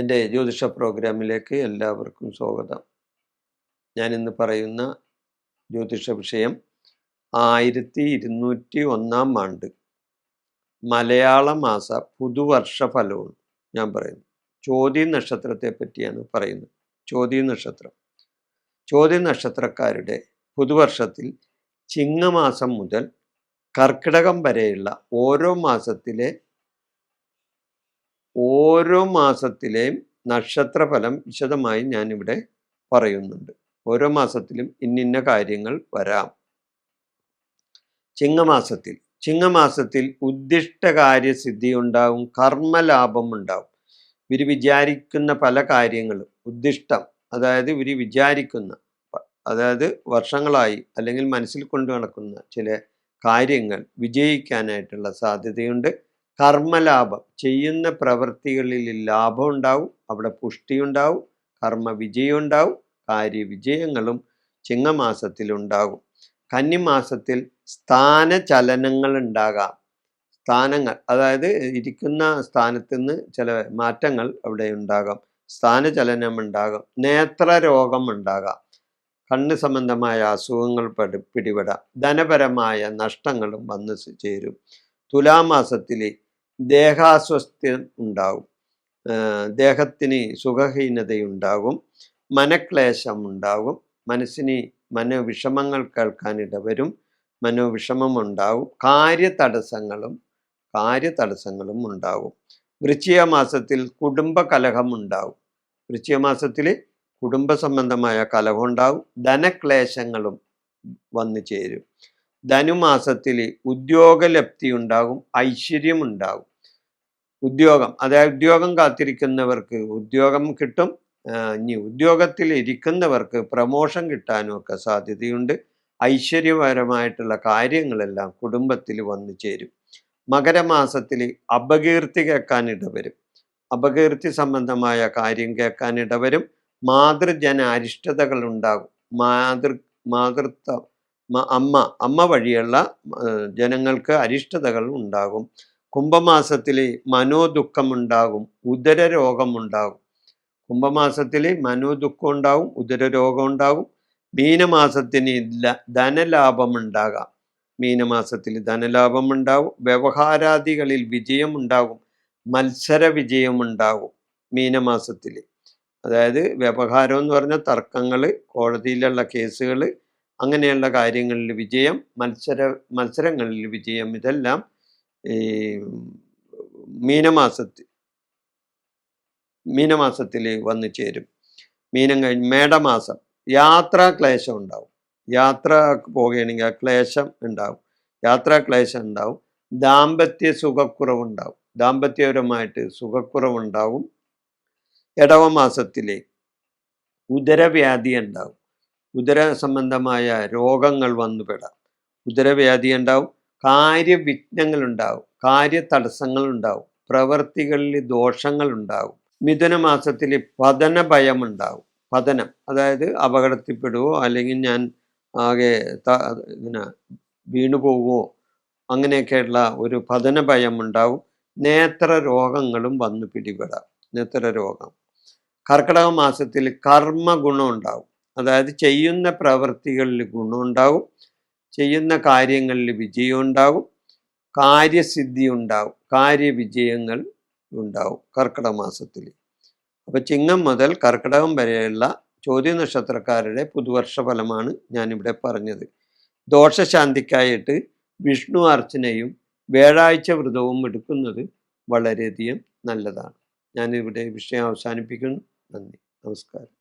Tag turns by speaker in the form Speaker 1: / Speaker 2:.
Speaker 1: എന്റെ ജ്യോതിഷ പ്രോഗ്രാമിലേക്ക് എല്ലാവർക്കും സ്വാഗതം. ഞാൻ ഇന്ന് പറയുന്ന ജ്യോതിഷ വിഷയം ആയിരത്തി ഇരുന്നൂറ്റി ഒന്നാം ആണ്ട്. മലയാള മാസ പുതുവർഷ ഫലവും ഞാൻ പറയുന്നു. ചോദ്യ നക്ഷത്രത്തെ പറ്റിയാണ് പറയുന്നത്. ചോദ്യ നക്ഷത്രം. ചോദ്യ നക്ഷത്രക്കാരുടെ പുതുവർഷത്തിൽ ചിങ്ങമാസം മുതൽ കർക്കിടകം വരെയുള്ള ഓരോ മാസത്തിലെ ഓരോ മാസത്തിലെയും നക്ഷത്രഫലം വിശദമായി ഞാനിവിടെ പറയുന്നുണ്ട്. ഓരോ മാസത്തിലും ഇന്നിന്ന കാര്യങ്ങൾ വരാം. ചിങ്ങമാസത്തിൽ. ചിങ്ങമാസത്തിൽ ഉദ്ദിഷ്ട കാര്യസിദ്ധി ഉണ്ടാവും കർമ്മലാഭം ഉണ്ടാവും ഇവർ വിചാരിക്കുന്ന പല കാര്യങ്ങളും ഉദ്ദിഷ്ടം അതായത് ഇവർ വിചാരിക്കുന്ന അതായത് വർഷങ്ങളായി അല്ലെങ്കിൽ മനസ്സിൽ കൊണ്ടു നടക്കുന്ന ചില കാര്യങ്ങൾ വിജയിക്കാനായിട്ടുള്ള സാധ്യതയുണ്ട്. കർമ്മലാഭം. ചെയ്യുന്ന പ്രവൃത്തികളിൽ ലാഭം ഉണ്ടാവും അവിടെ പുഷ്ടിയുണ്ടാവും കർമ്മ വിജയം ഉണ്ടാവും കാര്യവിജയങ്ങളും ചിങ്ങമാസത്തിൽ ഉണ്ടാകും. കന്നിമാസത്തിൽ സ്ഥാനചലനങ്ങൾ ഉണ്ടാകാം. സ്ഥാനങ്ങൾ അതായത് ഇരിക്കുന്ന സ്ഥാനത്ത് നിന്ന് ചില മാറ്റങ്ങൾ അവിടെ ഉണ്ടാകാം. സ്ഥാനചലനം ഉണ്ടാകാം. നേത്രരോഗം ഉണ്ടാകാം. കണ്ണ് സംബന്ധമായ അസുഖങ്ങൾ പടി പിടിപെടാം. ധനപരമായ നഷ്ടങ്ങളും വന്നു ചേരും. തുലാമാസത്തിൽ ദേഹാസ്വസ്ഥ്യം ഉണ്ടാകും. ദേഹത്തിന് സുഖഹീനതയുണ്ടാകും. മനക്ലേശം ഉണ്ടാകും മനസ്സിന് മനോവിഷമങ്ങൾ കേൾക്കാൻ ഇടവരും. മനോവിഷമം ഉണ്ടാകും കാര്യതടസ്സങ്ങളും കാര്യതടസ്സങ്ങളും ഉണ്ടാകും. വൃശ്ചിക മാസത്തിൽ കുടുംബ കലഹം ഉണ്ടാകും വൃശ്ചിക മാസത്തിൽ കുടുംബ സംബന്ധമായ കലഹം ഉണ്ടാകും ധനക്ലേശങ്ങളും വന്നു ചേരും ധനുമാസത്തിൽ ഉദ്യോഗലബ്ധി ഉണ്ടാകും ഐശ്വര്യം ഉണ്ടാകും ഉദ്യോഗം അതായത് ഉദ്യോഗം കാത്തിരിക്കുന്നവർക്ക് ഉദ്യോഗം കിട്ടും ഇനി ഉദ്യോഗത്തിൽ ഇരിക്കുന്നവർക്ക് പ്രമോഷൻ കിട്ടാനും ഒക്കെ സാധ്യതയുണ്ട്. ഐശ്വര്യപരമായിട്ടുള്ള കാര്യങ്ങളെല്ലാം കുടുംബത്തിൽ വന്നു ചേരും. മകരമാസത്തിൽ അപകീർത്തി കേൾക്കാൻ ഇടവരും. അപകീർത്തി സംബന്ധമായ കാര്യം കേൾക്കാൻ ഇടവരും. മാതൃജന അരിഷ്ടതകൾ ഉണ്ടാകും മാതൃ മാതൃത്വം അമ്മ അമ്മ വഴിയുള്ള ജനങ്ങൾക്ക് അരിഷ്ടതകൾ ഉണ്ടാകും. കുംഭമാസത്തിൽ മനോദുഃഖം ഉണ്ടാകും ഉദരരോഗം ഉണ്ടാകും കുംഭമാസത്തിൽ മനോദുഃഖം ഉണ്ടാകും ഉദരരോഗം ഉണ്ടാകും മീനമാസത്തിന് ധനലാഭം ഉണ്ടാകാം മീനമാസത്തിൽ ധനലാഭം ഉണ്ടാകും വ്യവഹാരാദികളിൽ വിജയം ഉണ്ടാകും മത്സര വിജയം ഉണ്ടാകും മീനമാസത്തിൽ അതായത് വ്യവഹാരം എന്ന് പറഞ്ഞാൽ തർക്കങ്ങൾ കോടതിയിലുള്ള കേസുകൾ അങ്ങനെയുള്ള കാര്യങ്ങളിൽ വിജയം മത്സര മത്സരങ്ങളിൽ വിജയം ഇതെല്ലാം ഈ മീനമാസത്തിൽ മീനമാസത്തിൽ വന്നു ചേരും. മീനം കഴിഞ്ഞ് മേടമാസം യാത്രാ ക്ലേശം ഉണ്ടാവും. യാത്ര പോകുകയാണെങ്കിൽ ആ ക്ലേശം ഉണ്ടാവും. യാത്രാ ക്ലേശം ഉണ്ടാവും. ദാമ്പത്യ സുഖക്കുറവുണ്ടാവും. ദാമ്പത്യപരമായിട്ട് സുഖക്കുറവുണ്ടാവും. ഇടവ മാസത്തിലെ ഉദരവ്യാധി ഉണ്ടാവും. ഉദര സംബന്ധമായ രോഗങ്ങൾ വന്നുപെടാം. ഉദരവ്യാധി ഉണ്ടാവും. കാര്യവിഘ്നങ്ങൾ ഉണ്ടാവും കാര്യ തടസ്സങ്ങൾ ഉണ്ടാവും പ്രവൃത്തികളിൽ ദോഷങ്ങൾ ഉണ്ടാവും മിഥുന മാസത്തിൽ പതന ഭയം ഉണ്ടാവും പതനം അതായത് അപകടത്തിൽപ്പെടുവോ അല്ലെങ്കിൽ ഞാൻ ആകെ ഇങ്ങനെ വീണു പോകുമോ അങ്ങനെയൊക്കെയുള്ള ഒരു പതന ഭയം ഉണ്ടാവും നേത്ര രോഗങ്ങളും വന്നു പിടിപെടാം. നേത്ര രോഗം കർക്കിടക മാസത്തിൽ കർമ്മ ഗുണം ഉണ്ടാവും അതായത് ചെയ്യുന്ന പ്രവൃത്തികളിൽ ഗുണമുണ്ടാകും ചെയ്യുന്ന കാര്യങ്ങളിൽ വിജയം ഉണ്ടാകും കാര്യസിദ്ധി ഉണ്ടാവും കാര്യവിജയങ്ങൾ ഉണ്ടാവും കർക്കിടക മാസത്തിൽ. അപ്പോൾ ചിങ്ങം മുതൽ കർക്കിടകം വരെയുള്ള ചോദ്യ നക്ഷത്രക്കാരുടെ പുതുവർഷ ഫലമാണ് ഞാനിവിടെ പറഞ്ഞത്. ദോഷശാന്തിക്കായിട്ട് വിഷ്ണു അർച്ചനയും വ്യാഴാഴ്ച വ്രതവും എടുക്കുന്നത് വളരെയധികം നല്ലതാണ്. ഞാനിവിടെ വിഷയം അവസാനിപ്പിക്കുന്നു. നന്ദി. നമസ്കാരം.